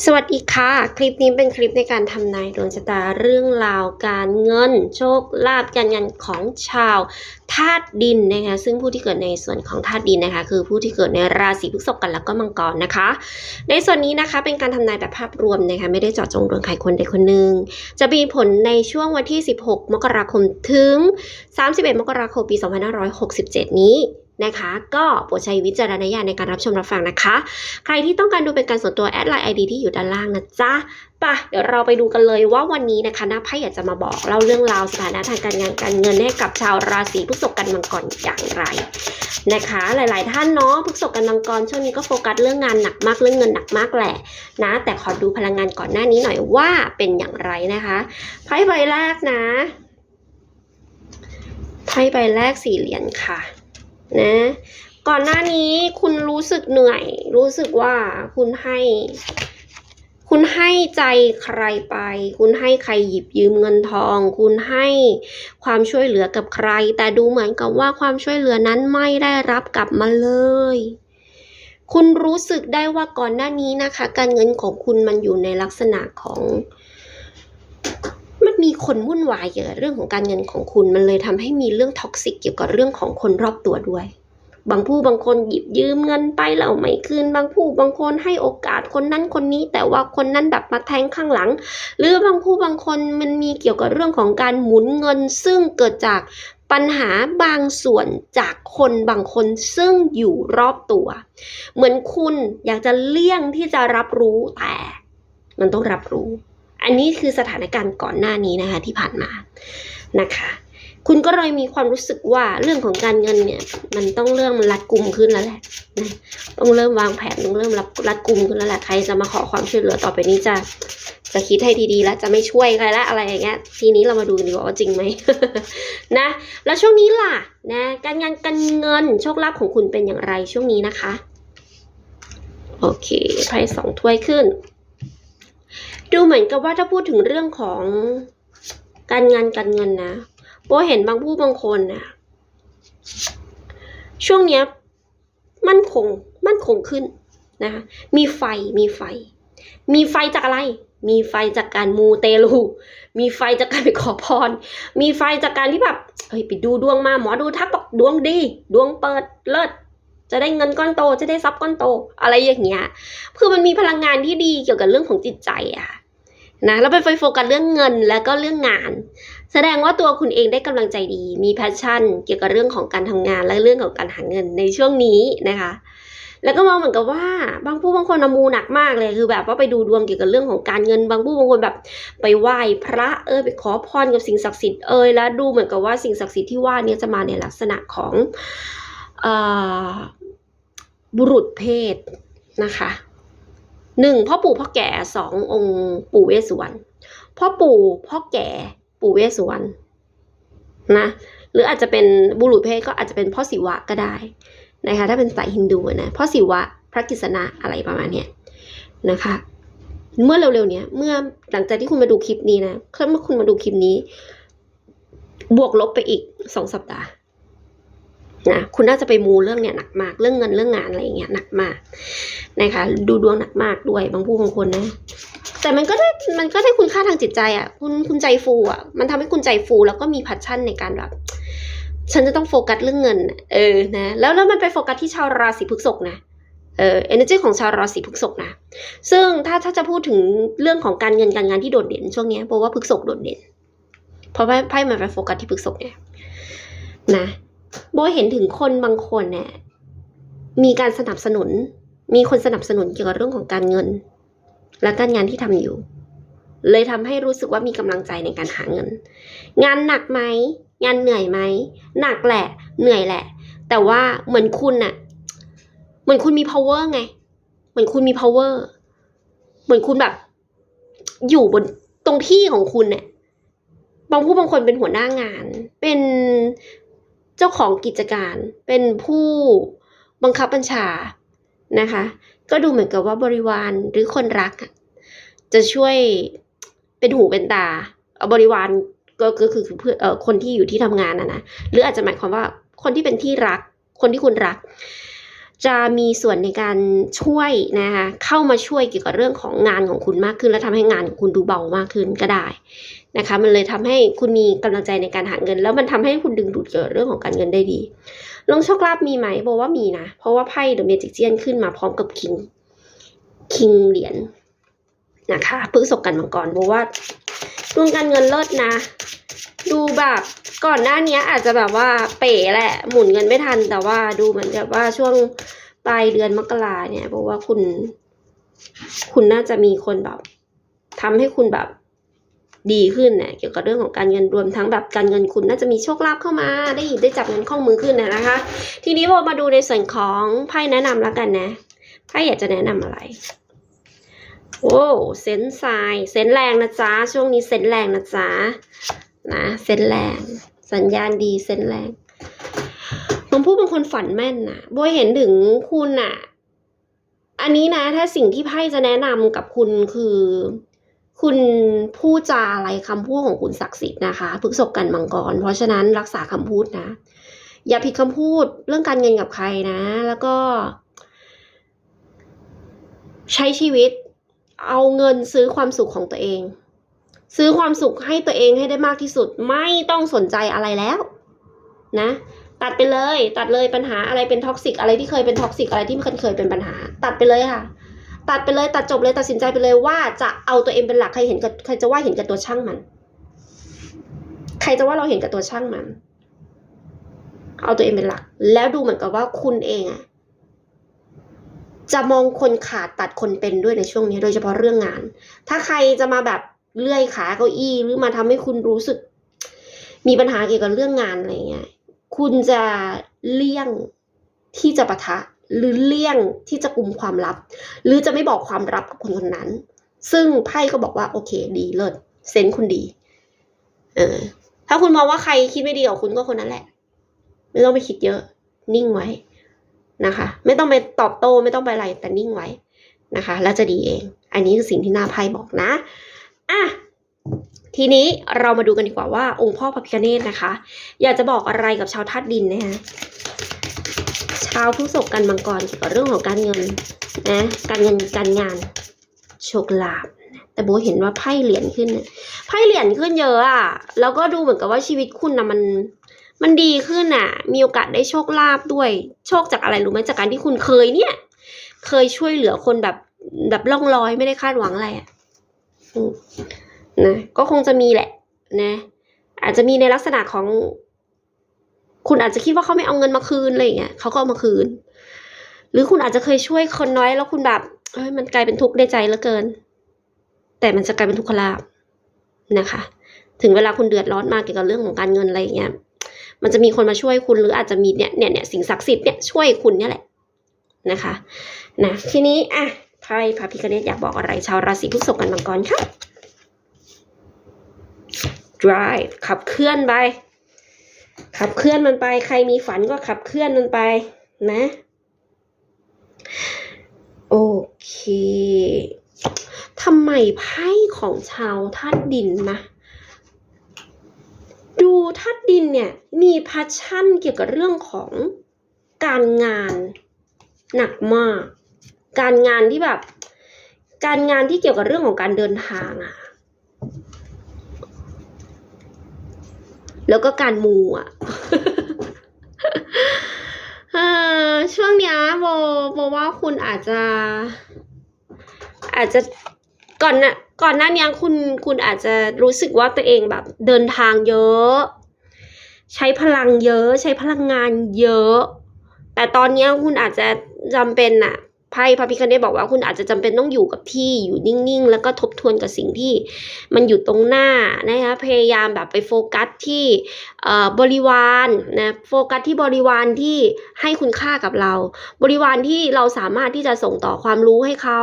สวัสดีค่ะ คลิปนี้เป็นคลิปในการทำนายดวงชะตาเรื่องราวการเงิน โชคลาภการเงินของชาวธาตุดินนะคะซึ่งผู้ที่เกิดในส่วนของธาตุดินนะคะ คือผู้ที่เกิดในราศีพฤษภกันแล้วก็มังกรนะคะ ในส่วนนี้นะคะเป็นการทำนายแบบภาพรวมนะคะไม่ได้เจาะจงดวงใครคนใดคนหนึ่งจะมีผลในช่วงวันที่ 16 มกราคมถึง 31 มกราคมปี 2567 นี้ นะคะ ก็โปรดใช้วิจารณญาณในการรับชมรับฟังนะคะ ใครที่ต้องการดูเป็นการส่วนตัวแอดไลน์ไอดีที่อยู่ด้านล่างนะจ๊ะไป่ะเดี๋ยวเราไปดูกันเลยว่าวันนี้นะคะน้าไพ่อยากจะมาบอกเล่าเรื่องราวสถานะทางการงานการเงินให้กับชาวราศีพฤษภกันมังกรอย่างไรนะคะ หลาย ๆ ท่านเนาะพฤษภกันมังกรช่วงนี้ก็โฟกัสเรื่องงานหนักมากเรื่องเงินหนักมากแหละนะ แต่ขอดูพลังงานก่อนหน้านี้หน่อยว่าเป็นอย่างไรนะคะไพ่ใบแรกนะไพ่ใบแรกสี่เหรียญค่ะ นะ ก่อนหน้านี้คุณรู้สึกเหนื่อย รู้สึกว่าคุณให้ คุณให้ใจใครไป คุณให้ใครหยิบยืมเงินทอง คุณให้ความช่วยเหลือกับใคร แต่ดูเหมือนกับว่าความช่วยเหลือนั้นไม่ได้รับกลับมาเลยคุณรู้สึกได้ว่าก่อนหน้านี้นะคะ การเงินของคุณมันอยู่ในลักษณะของ มีคนวุ่นวายเกี่ยวกับเรื่องของการเงินของคุณ มันเลยทำให้มีเรื่องท็อกซิกเกี่ยวกับเรื่องของคนรอบตัวด้วย บางผู้บางคนหยิบยืมเงินไปแล้วไม่คืน บางผู้บางคนให้โอกาสคนนั้นคนนี้ แต่ว่าคนนั้นแบบมาแทงข้างหลัง หรือบางผู้บางคนมันมีเกี่ยวกับเรื่องของการหมุนเงิน ซึ่งเกิดจากปัญหาบางส่วนจากคนบางคนซึ่งอยู่รอบตัว เหมือนคุณอยากจะเลี่ยงที่จะรับรู้แต่ มันต้องรับรู้ อันนี้คือสถานการณ์ก่อนหน้านี้นะคะที่ผ่านมานะคะ คุณก็เลยมีความรู้สึกว่าเรื่องของการเงินเนี่ย มันต้องเริ่มรัดกุมขึ้นแล้วแหละนะต้องเริ่มวางแผนต้องเริ่มรับรัดกุมขึ้นแล้วแหละใครจะมาขอความช่วยเหลือต่อไปนี้จะจะคิดให้ดีๆแล้วจะไม่ช่วยใครละอะไรอย่างเงี้ยทีนี้เรามาดูกันดีกว่าว่าจริงไหมนะ แล้วช่วงนี้ล่ะนะการงานการเงินโชคลาภของคุณเป็นอย่างไรช่วงนี้นะคะ โอเคไพ่สองถ้วยขึ้น ดูเหมือนกับว่าถ้าพูดถึงเรื่องของการงานการเงินนะโบเห็นบางผู้บางคนนะช่วงเนี้ยมั่นคงมั่นคงขึ้นนะคะมีไฟมีไฟ มีไฟจากอะไร มีไฟจากการมูเตลู มีไฟจากการไปขอพร มีไฟจากการที่แบบเฮ้ยไปดูดวงมาหมอดูทักบอกดวงดี ดวงเปิดเลิศจะได้เงินก้อนโตจะได้ทรัพย์ก้อนโต อะไรอย่างเงี้ย คือมันมีพลังงานที่ดีเกี่ยวกับเรื่องของจิตใจอะค่ะ นะแล้วไปโฟกัสเรื่องเงินแล้วก็เรื่องงาน แสดงว่าตัวคุณเองได้กำลังใจดี มีแพชชั่น เกี่ยวกับเรื่องของการทำงานและเรื่องของการหาเงินในช่วงนี้นะคะ แล้วก็มองเหมือนกับว่าบางผู้บางคนมูหนักมากเลยคือแบบว่าไปดูดวงเกี่ยวกับเรื่องของการเงิน บางผู้บางคนแบบไปไหว้พระเออไปขอพรกับสิ่งศักดิ์สิทธิ์เอยแล้วดูเหมือนกับว่าสิ่งศักดิ์สิทธิ์ที่ว่านี้จะมาในลักษณะของออบุรุษเพศนะคะ หนึ่งพ่อปู่พ่อแก่สององค์ปู่เวสสุวรรณพ่อปู่พ่อแก่ปู่เวสสุวรรณนะหรืออาจจะเป็นบุรุษเพศก็อาจจะเป็นพ่อศิวะก็ได้นะคะถ้าเป็นสายฮินดูนะพ่อศิวะพระกฤษณะอะไรประมาณเนี้ยนะคะ เมื่อเร็วๆเนี้ยเมื่อหลังจากที่คุณมาดูคลิปนี้นะเมื่อคุณมาดูคลิปนี้ บวกลบไปอีกสองสัปดาห์นะคุณน่าจะไปมูเรื่องเนี้ยหนักมากเรื่องเงินเรื่องงานอะไรอย่างเงี้ยหนักมาก นะคะดูดวงหนักมากด้วยบางผู้บางคนนะ แต่มันก็ได้มันก็ได้คุณค่าทางจิตใจอะ คุณคุณใจฟูอะ มันทำให้คุณใจฟูแล้วก็มีพัชชั่นในการแบบฉันจะต้องโฟกัสเรื่องเงิน เออนะแล้วแล้วมันไปโฟกัสที่ชาวราศีพฤษภนะเออ energy ของชาวราศีพฤษภนะ ซึ่งถ้าถ้าจะพูดถึงเรื่องของการเงินการงานที่โดดเด่นช่วงนี้เพราะว่าพฤษภโดดเด่น เพราะว่ไพ่มันไปโฟกัสที่พฤษภเนี่ยนะโบเห็นถึงคนบางคนเนี่ยมีการสนับสนุน มีคนสนับสนุนเกี่ยวกับเรื่องของการเงิน และการงานที่ทำอยู่ เลยทำให้รู้สึกว่ามีกำลังใจในการหาเงิน งานหนักไหมงานเหนื่อยไหมหนักแหละ เหนื่อยแหละ แต่ว่าเหมือนคุณน่ะ เหมือนคุณมี power ไง เหมือนคุณมี power เหมือนคุณแบบ อยู่บนตรงที่ของคุณเนี่ยบางผู้บางคนเป็นหัวหน้างาน เป็นเจ้าของกิจการ เป็นผู้บังคับบัญชา นะคะ ก็ดูเหมือนกับว่าบริวารหรือคนรัก จะช่วยเป็นหูเป็นตาเอาบริวารก็คือเพื่อเอ่อคนที่อยู่ที่ทำงานนะนะหรืออาจจะหมายความว่าคนที่เป็นที่รัก คนที่คุณรัก จะมีส่วนในการช่วยนะคะเข้ามาช่วยเกี่ยวกับเรื่องของงานของคุณมากขึ้น และทำให้งานของคุณดูเบามากขึ้นก็ได้ นะคะ มันเลยทำให้คุณมีกำลังใจในการหาเงิน แล้วมันทำให้คุณดึงดูดเกี่ยวกับเรื่องของการเงินได้ดีลงโชคลาภมีไหมบอกว่ามีนะ เพราะว่าไพ่เดอะเมจิกเจียนขึ้นมาพร้อมกับคิงคิงเหรียญนะคะพฤกษกกันมังกรบอกว่าดวงการเงินเลิศนะ ดูแบบก่อนหน้านี้อาจจะแบบว่าเป๋แหละ หมุนเงินไม่ทันแต่ว่าดูเหมือนกับว่าช่วงปลายเดือนมกราเนี่ยบอกว่าคุณ คุณน่าจะมีคนแบบทำให้คุณแบบ ดีขึ้นเนี่ยเกี่ยวกับเรื่องของการเงินรวมทั้งแบบการเงินคุณน่าจะมีโชคลาภเข้ามา ได้หยิบได้จับเงินข้องมือขึ้นนยนะคะ ทีนี้พอมาดูในส่วนของไพ่แนะนำแล้วกันนะไพ่อยากจะแนะนำอะไรโอ้เซนส์ไซน์เซนแรงนะจ๊ะช่วงนี้เซนแรงนะจ๊ะนะเซนแรง สัญญาณดีเซนแรงน้องผู้เป็นคนฝันแม่นนะโบยเห็นถึงคุณน่ะอันนี้นะ ถ้าสิ่งที่ไพ่จะแนะนำกับคุณคือ คุณพูดจาอะไรคำพูดของคุณศักดิ์สิทธิ์นะคะพฤกษกกันมังกร เพราะฉะนั้นรักษาคำพูดนะ อย่าผิดคำพูดเรื่องการเงินกับใครนะ แล้วก็ ใช้ชีวิต เอาเงินซื้อความสุขของตัวเอง ซื้อความสุขให้ตัวเองให้ได้มากที่สุด ไม่ต้องสนใจอะไรแล้ว นะ ตัดไปเลย ตัดเลยปัญหาอะไรเป็นท็อกซิกอะไรที่เคยเป็นท็อกซิกอะไรที่เคยเป็นปัญหา ตัดไปเลยค่ะ ตัดไปเลยตัดจบเลยตัดสินใจไปเลยว่าจะเอาตัวเองเป็นหลักใครเห็นกับใครจะว่าเห็นกับตัวช่างมัน ใครจะว่าเราเห็นกับตัวช่างมัน เอาตัวเองเป็นหลัก แล้วดูเหมือนกับว่าคุณเองอะจะมองคนขาดตัดคนเป็นด้วยในช่วงนี้ โดยเฉพาะเรื่องงาน ถ้าใครจะมาแบบเลื่อยขาเก้าอี้หรือมาทำให้คุณรู้สึก มีปัญหาเกี่ยวกับเรื่องงานอะไรเงี้ยคุณจะเลี่ยงที่จะปะทะหรือเลี่ยงที่จะกลุ่มความลับ หรือจะไม่บอกความลับกับคนคนนั้น ซึ่งไพ่ก็บอกว่าโอเค ดีเลิศเซนส์คุณดี เออ ถ้าคุณมองว่าใครคิดไม่ดีกับคุณก็คนนั้นแหละ ไม่ต้องไปคิดเยอะ นิ่งไว้นะคะ ไม่ต้องไปตอบโต้ไม่ต้องไปอะไรแต่นิ่งไว้นะคะ แล้วจะดีเอง อันนี้คือสิ่งที่หน้าไพ่บอกนะอะทีนี้เรามาดูกันดีกว่าว่าองค์พ่อพระพิฆเนศนะคะ อยากจะบอกอะไรกับชาวธาตุดินนะฮะ ชาวผู้ศกกันมังกรเกี่ยวกับเรื่องของการเงินนะการเงินการงานโชคลาภแต่โบเห็นว่าไพ่เหรียญขึ้นไพ่เหรียญขึ้นเยอะอะแล้วก็ดูเหมือนกับว่าชีวิตคุณนะมันมันดีขึ้นอะมีโอกาสได้โชคลาภด้วย โชคจากอะไรรู้ไหมจากการที่คุณเคยเนี่ย เคยช่วยเหลือคนแบบแบบล่องลอยไม่ได้คาดหวังอะไรอะนะก็คงจะมีแหละนะอาจจะมีในลักษณะของ คุณอาจจะคิดว่าเขาไม่เอาเงินมาคืนอะไรอย่างเงี้ยเขาก็เอามาคืน หรือคุณอาจจะเคยช่วยคนน้อยแล้วคุณแบบเอ้ยมันกลายเป็นทุกข์ในใจเหลือเกิน แต่มันจะกลายเป็นทุกขลาภนะคะ ถึงเวลาคุณเดือดร้อนมากเกี่ยวกับเรื่องของการเงินอะไรอย่างเงี้ยมันจะมีคนมาช่วยคุณหรืออาจจะมีเนี่ยเนี่ยเนี่ยสิ่งศักดิ์สิทธิ์เนี่ยช่วยคุณเนี่ยแหละนะคะนะทีนี้อะไพ่พระพิคเนตอยากบอกอะไรชาวราศีพฤษภกันมังกรค่ะ drive ขับเคลื่อนไป ขับเคลื่อนมันไป ใครมีฝันก็ขับเคลื่อนมันไป นะ โอเคทำไมไพ่ของชาวธาตุดินนะ ดูธาตุดินเนี่ย มีพาชั่นเกี่ยวกับเรื่องของการงานหนักมาก การงานที่แบบ การงานที่เกี่ยวกับเรื่องของการเดินทางอะ แล้วก็การมูอะช่วงเนี้ยโบโบว่าคุณอาจจะ อาจจะก่อนน่ะก่อนหน้านี้คุณคุณอาจจะรู้สึกว่าตัวเองแบบเดินทางเยอะ ใช้พลังเยอะ ใช้พลังงานเยอะ แต่ตอนเนี้ยคุณอาจจะจำเป็นน่ะ ไพ่พระพิคเนตบอกว่าคุณอาจจะจำเป็นต้องอยู่กับที่อยู่นิ่งๆ แล้วก็ทบทวนกับสิ่งที่มันอยู่ตรงหน้านะคะพยายามแบบไปโฟกัสที่บริวารนะโฟกัสที่บริวารที่ให้คุณค่ากับเรา บริวารที่เราสามารถที่จะส่งต่อความรู้ให้เขา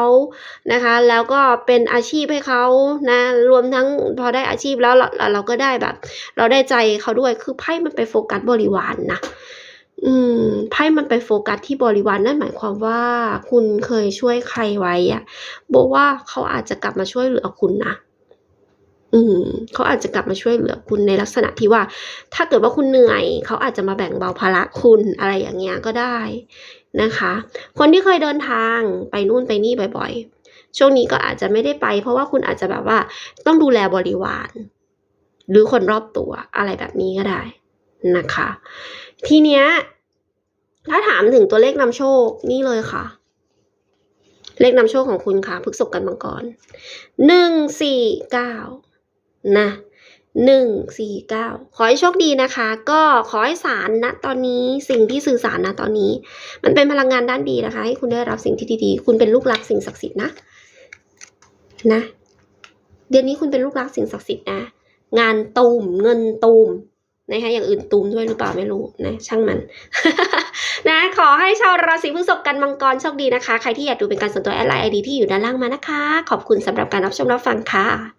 นะคะ แล้วก็เป็นอาชีพให้เขานะรวมทั้งพอได้อาชีพแล้วเราเราก็ได้แบบ เราได้ใจเขาด้วยคือไพ่มันไปโฟกัสบริวารนะ อืมไพ่มันไปโฟกัสที่บริวารนั่นหมายความว่าคุณเคยช่วยใครไว้อะบอกว่าเขาอาจจะกลับมาช่วยเหลือคุณนะอืมเขาอาจจะกลับมาช่วยเหลือคุณในลักษณะที่ว่า ถ้าเกิดว่าคุณเหนื่อย เขาอาจจะมาแบ่งเบาภาระคุณอะไรอย่างเงี้ยก็ได้นะคะ คนที่เคยเดินทางไปนู่นไปนี่บ่อยๆ ช่วงนี้ก็อาจจะไม่ได้ไป เพราะว่าคุณอาจจะแบบว่าต้องดูแลบริวาร หรือคนรอบตัวอะไรแบบนี้ก็ได้ นะคะ ทีเนี้ยถ้าถามถึงตัวเลขนำโชคนี่เลยค่ะ เลขนำโชคของคุณค่ะพฤกษกกันมังกรหนึ่งสี่เก้านะหนึ่งสี่เก้าขอให้โชคดีนะคะ ก็ขอให้สารนะตอนนี้สิ่งที่สื่อสารนะตอนนี้ มันเป็นพลังงานด้านดีนะคะ ให้คุณได้รับสิ่งที่ดีๆ คุณเป็นลูกรักสิ่งศักดิ์สิทธิ์นะ นะ เดือนนี้คุณเป็นลูกรักสิ่งศักดิ์สิทธิ์นะ งานตูมเงินตูม นะคะอย่างอื่นตูมด้วยหรือเปล่าไม่รู้นะช่างมัน นะขอให้ชาวราศีพฤษภกันมังกรโชคดีนะคะ ใครที่อยากดูเป็นการส่วนตัวแอดไลน์ไอดีที่อยู่ด้านล่างมานะคะ ขอบคุณสำหรับการรับชมรับฟังค่ะ